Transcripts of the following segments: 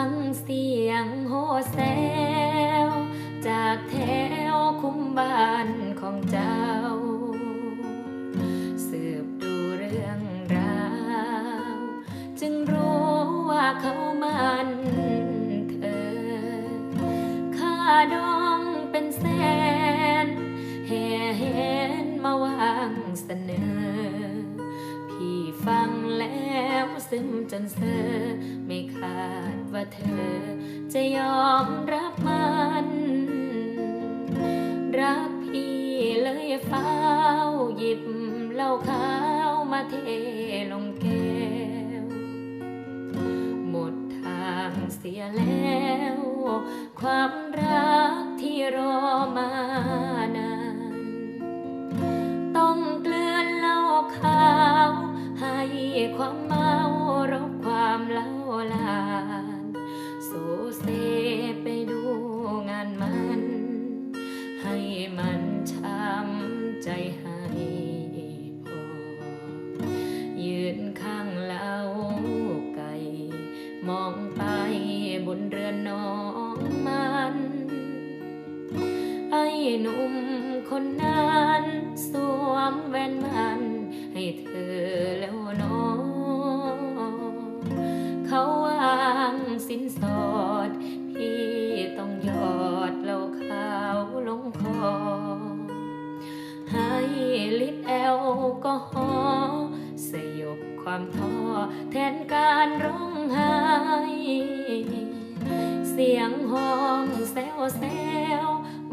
ฟังเสียงโฮแซวจากแถวคุ้มบ้านของเจ้า สืบดูเรื่องราว จึงรู้ว่าเขามันเธอค่าดองเป็นแสนแห่เห็นมาวางเสนอ พี่ฟังแล้ว ซึมจนเซอไม่คาดว่าเธอ จะยอมรับมัน รักพี่เลยเฝ้าหยิบเหล้าขาวมาเทลงแก้ว หมดทางเสียแล้ว ความรักที่รอมานาน ต้องเกลือนเหล้าขาวให้ความเมาร มันช้ำใจให้พอ ยืนข้างเล้าไก่ มองไปบนเรือนน้องมัน ไอ้หนุ่มคนนั้นสวมแว่นมัน ให้เธอแล้วน้อง เขาวางสินสอ กอฮอสยบความท้อแทนการร้องไห้ เสียงห้องแซวแซว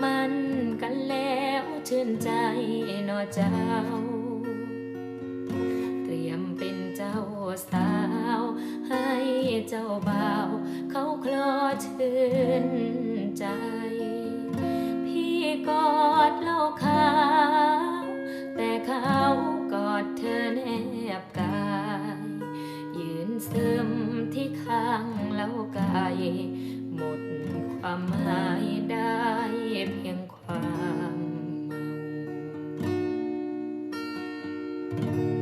มันกันแล้วชื่นใจนอเจ้า เตรียมเป็นเจ้าสาว ให้เจ้าบ่าว เขาคลอชื่นางเล้วกายหมดความหมายได้เพียงความเมา